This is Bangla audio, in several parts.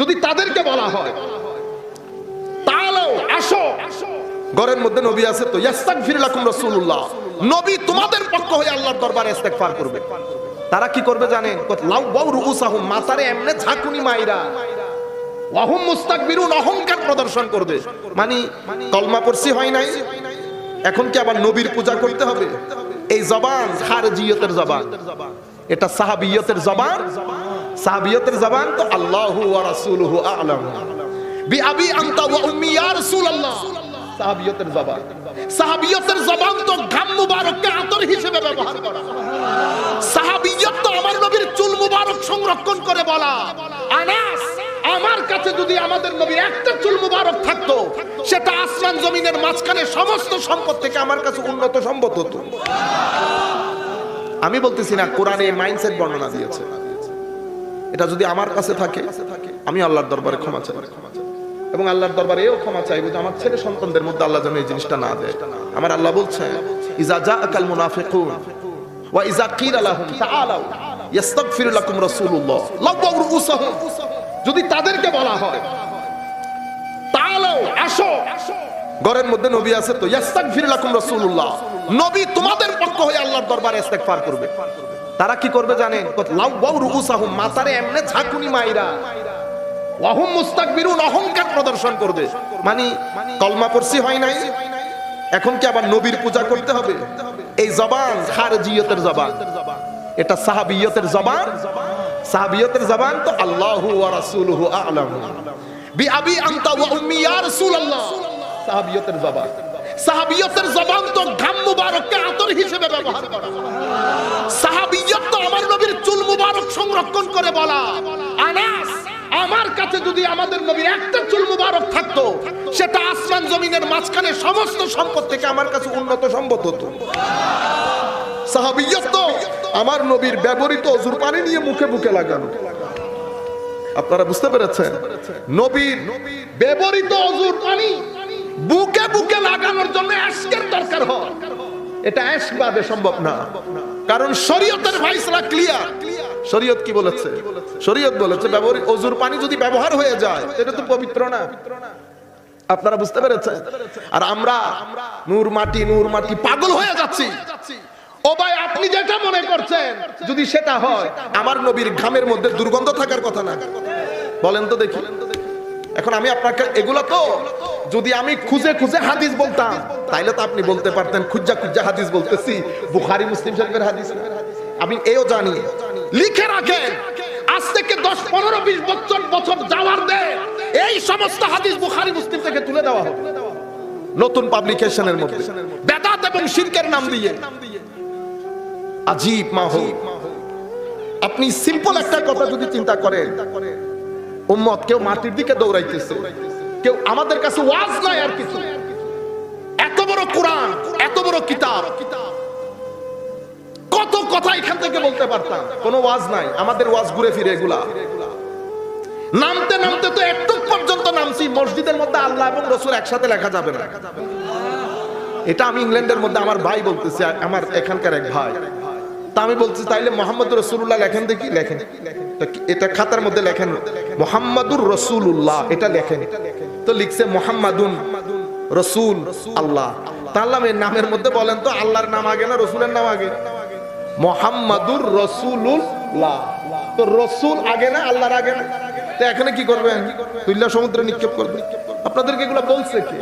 যদি তাদেরকে বলা হয়, তাহলেও ঘরের মধ্যে নবী আছে তো রাসূলুল্লাহ। নবী তোমাদের পক্ষ হয়ে আল্লাহর দরবারে ইস্তেগফার করবে। তারা কি করবে জানেন? লাউ বাউ রুউসাহুম, মাথারে এমনে ঝাঁকুনি মাইরা। ওয়াহুম মুস্তাকবিরুন অহংকার প্রদর্শন করবে। মানে কলমা পড়ছি হয় নাই? এখন কি আবার নবীর পূজা করতে হবে? এই জবান, খারজিয়তের জবান। এটা সাহাবিয়তের জবান? সাহাবিয়তের জবান তো আল্লাহু রাসূলুহু আ'লাম। বি আবি আনতা ওয়া উম্মি ইয়া রাসূলুল্লাহ। সাহাবিয়তের জবান। সাহাবিয়তের জবান তো ঘাম মুবারককে আতর হিসেবে ব্যবহার করা। সাহাবিয়ত তো আমার নবীর চুল মুবারক সংরক্ষণ করে বলা। আনাস, আমার কাছে যদি আমাদের নবীর একটা চুল মুবারক থাকতো, সেটা আসমান জমিনের মাঝখানে সমস্ত সম্পদ থেকে আমার কাছে উন্নত সম্পদ হতো। আমি বলতেছি না, কোরআনে মাইন্ডসেট বর্ণনা দিয়েছে। এটা যদি আমার কাছে থাকে, আমি আল্লাহর দরবারে ক্ষমা চাই। এবং আল্লাহর দরবারে এও ক্ষমা চাইব যে আমার ছেলে সন্তানদের মধ্যে আল্লাহ যেন এই জিনিসটা না দেয়। আমার আল্লাহ বলছে, ইজা জাআকাল মুনাফিকুন ওয়া ইজা কিলা লাহুম তাআলাউ ইস্তাগফির লাকুম রাসূলুল্লাহ। লাব্বাউ রুউসাহুম। যদি তাদেরকে বলা হয় তাআলাউ আসো। ঘরের মধ্যে নবী আছে তো ইস্তাগফির লাকুম রাসূলুল্লাহ। নবী তোমাদের পক্ষ হয়ে আল্লাহর দরবারে ইস্তেগফার করবে। তারা কি করবে জানেন? লাব্বাউ রুউসাহুম মাথারে এমনে ঝাঁকুনি মাইরা। ওয়াহুম মুস্তাকবিরুন, অহংকার প্রদর্শন করবে। মানে কলমা পড়ছি হয় নাই? এখন কি আবার নবীর পূজা করতে হবে? এই জবান খারজিয়তের জবান। এটা সাহাবিয়তের জবান? সাহাবিয়তের জবান তো আল্লাহু ওয়া রাসূলুহু আ'লাম। বি আবি আনতা ওয়া উম্মি, ইয়া রাসূলুল্লাহ। সাহাবিয়তের জবান। সাহাবিয়তের জবান তো ঘাম মুবারককে আতর হিসেবে ব্যবহার করা। সাহাবিয়ত তো আমার নবীর চুল মুবারক সংরক্ষণ করে বলা। আনাস, আমার কাছে যদি আমাদের নবীর একটা চুল মুবারক থাকতো, সেটা আসমান জমিনের মাঝখানে সমস্ত সম্পদ থেকে আমার কাছে উন্নত সম্পদ হতো। সাহাবিয়ত তো আমার নবীর ব্যবহৃত অজুর পানি নিয়ে মুখে মুখে লাগানো। আপনারা বুঝতে পেরেছেন? নবীর ব্যবহৃত অজুর পানি বুকে বুকে লাগানোর জন্য আজকের দরকার হয়। এটা এসবাদে সম্ভব না। কারণ শরীয়তের ফাইসলা ক্লিয়ার শরীয়ত কি বলেছে? শরীয়ত বলেছে ব্যবহারিক অজুর পানি যদি ব্যবহার হয়ে যায়, এটা তো পবিত্র না। আপনারা বুঝতে পেরেছেন? আর আমরা নূর মাটি নূর মাটি পাগল হয়ে যাচ্ছি। ও ভাই আপনি যেটা মনে করছেন, যদি সেটা হয়, আমার নবীর ঘামের মধ্যে দুর্গন্ধ থাকার কথা না। বলেন তো দেখি। এখন আমি আপনাকে এগুলো তো যদি আমি খুঁজে খুঁজে হাদিস বলতাম, তাইলে তো আপনি বলতে পারতেন, খুঁজা খুঁজা হাদিস বলতেছি। বুখারি, মুসলিম শরীফের হাদিস। আমি এও জানি। লিখে রাখেন। আজ থেকে দশ, পনেরো, বিশ বছর বছর যাওয়ার দে। এই সমস্ত হাদিস বুখারি, মুসলিম থেকে তুলে দেওয়া হবে। নতুন পাবলিকেশনের মধ্যে। বেদাত এবং শিরকের নাম দিয়ে। আজীব মাহল। আপনি সিম্পল একটা কথা যদি চিন্তা করেন উম্মত কেউ মাটির দিকে দৌড়াইতেছে, কেউ আমাদের কাছে ওয়াজ নাই আর কিছু। এত বড় কোরআন, এত বড় কিতাব। কত কথা এখান থেকে বলতে পারতাম, কোনো ওয়াজ নাই, আমাদের ওয়াজ ঘুরে ফিরে এগুলা। নামতে নামতে তো একটু পর্যন্ত নামছি, মসজিদের মধ্যে আল্লাহ এবং রসুল একসাথে লেখা যাবে না। এটা আমি ইংল্যান্ডের মধ্যে আমার ভাই বলতেছি, আমার এখানকার এক ভাই। তা আমি বলছি, তাইলে মোহাম্মদ রসুল্লাহ লেখেন দেখি, লেখেন। এটা খাতার মধ্যে লেখেন, মোহাম্মদুর রসুল্লাহ এটা লেখেন। তো লিখছে, মোহাম্মদুন রসুল আল্লাহ তাহলে এর নামের মধ্যে বলেন তো, আল্লাহর নাম আগে না রসুলের নাম আগে? মোহাম্মদুর রসুল্লাহ তো রসুল আগে না, আল্লাহর আগে না? তো এখানে কি করবেন? তুল্লা সমুদ্রে নিক্ষেপ করবেন। আপনাদেরকে এগুলো বলছে কি?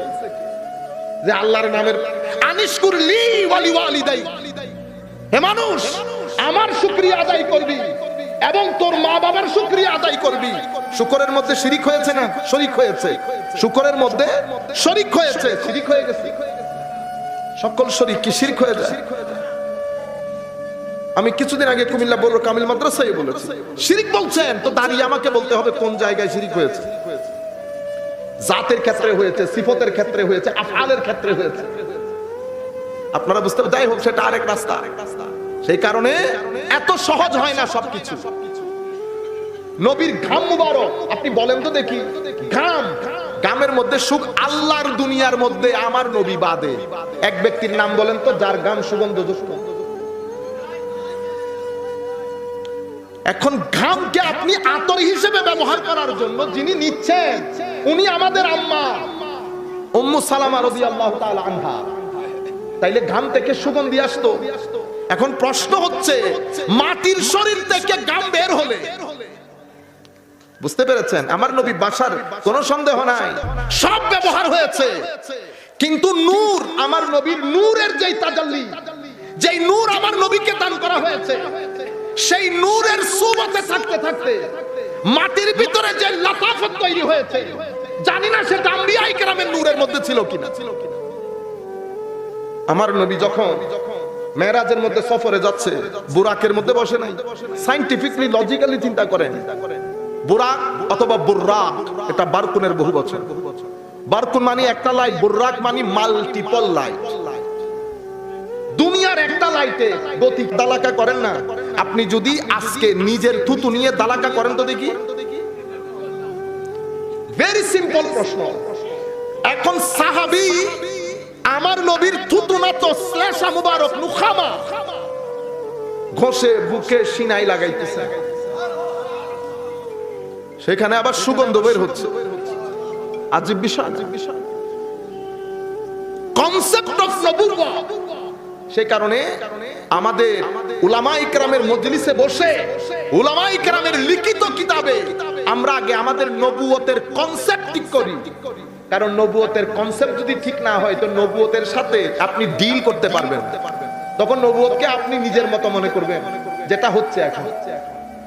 যে আল্লাহর নামের আনিশকুর লি ওয়ালি ওয়ালিদাই হে মানুষ, আমার শুকরিয়া আদায় করবি। এবং তোর মা বাবার শুকরিয়া আদায় করবি। শুকরের মধ্যে শিরিক হয়েছে না? শরিক হয়েছে। শুকরের মধ্যে শরিক হয়েছে। শিরিক হয়ে গেছে। সকল শরিক কি শিরিক হয়ে যায়? আমি কিছুদিন আগে কুমিল্লা বড় কামিল মাদ্রাসায় বলেছি। শিরিক বলছেন, তো দাঁড়িয়ে আমাকে বলতে হবে কোন জায়গায় শিরিক হয়েছে। জাতের ক্ষেত্রে হয়েছে, সিফতের ক্ষেত্রে হয়েছে, আফআলের ক্ষেত্রে হয়েছে। আপনারা বুঝতে যাই হোক, সেটা আরেক রাস্তা আরেক রাস্তা। সেই কারণে এত সহজ হয় না সবকিছু। নবীর ঘাম মুবারক, আপনি বলেন তো দেখি। ঘাম গামের মধ্যে সুখ আল্লাহর দুনিয়ার মধ্যে আমার নবী বাদে। এক ব্যক্তির নাম বলেন তো, যার গাম সুগন্ধযুক্ত এখন ঘামকে আপনি আতর হিসেবে ব্যবহার করার জন্য যিনি নিচ্ছেন, উনি আমাদের আম্মা। উম্মু সালামা রাদিয়াল্লাহু তাআলা আনহা। তাইলে ঘাম থেকে সুগন্ধি আসতো। এখন প্রশ্ন হচ্ছে, মাটির শরীর থেকে ঘাম বের হলে? বুঝতে পেরেছেন? আমার নবী বাসার কোনো সন্দেহ নাই। সব ব্যবহার হয়েছে। কিন্তু নূর, আমার নবীর নূরের যেই তাজাল্লি, যেই নূর আমার নবীকে দান করা হয়েছে, সেই নূরের সুবতে থাকতে থাকতে, মাটির ভিতরে যে লাতাফত তৈরি হয়েছে, জানি না সেটা আম্বিয়াই কেরামের নূরের মধ্যে ছিল কিনা। আমার নবী যখন মেরাজের মধ্যে সফরে যাচ্ছে, বুরাকের মধ্যে বসে নাই। সাইন্টিফিকলি লজিক্যালি চিন্তা করেন। বুরাক অথবা বুর্রাক, এটা বারকুনের বহু বছর। বারকুন মানে একটা লাইট বুর্রাক মানে মাল্টিপল লাইট দুনিয়ার একটা লাইটে গতি দালাকা করেন না। আপনি যদি আজকে নিজের থুতু নিয়ে দালাকা করেন তো দেখি। ভেরি সিম্পল প্রশ্ন। এখন সাহাবি আমার নবীর তো শ্লেষা মুবারক নুখামা। ঘষে, বুকে সিনাই লাগাইতেছে। সেখানে আবার সুগন্ধ বের হচ্ছে। বিষয়। কনসেপ্ট অফ কারণে আমাদের উলামা ইকরামের মজলিসে বসে, উলামা ইকরামের লিখিত কিতাবে আমরা আগে আমাদের নবুয়তের কনসেপ্ট ঠিক করি। কারণ নবুয়তের কনসেপ্ট যদি ঠিক না হয়, তো নবুয়তের সাথে আপনি ডিল করতে পারবেন তখন নবুয়তকে আপনি নিজের মতো মনে করবেন, যেটা হচ্ছে এখন।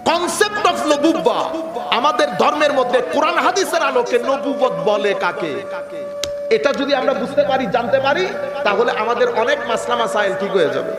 কনসেপ্ট অফ নবুব্বা আমাদের ধর্মের মধ্যে কোরআন হাদিসের আলোকে নবুবত বলে কাকে? এটা যদি আমরা বুঝতে পারি, জানতে পারি, তাহলে আমাদের অনেক মাসলা মাসাইল ঠিক হয়ে যাবে।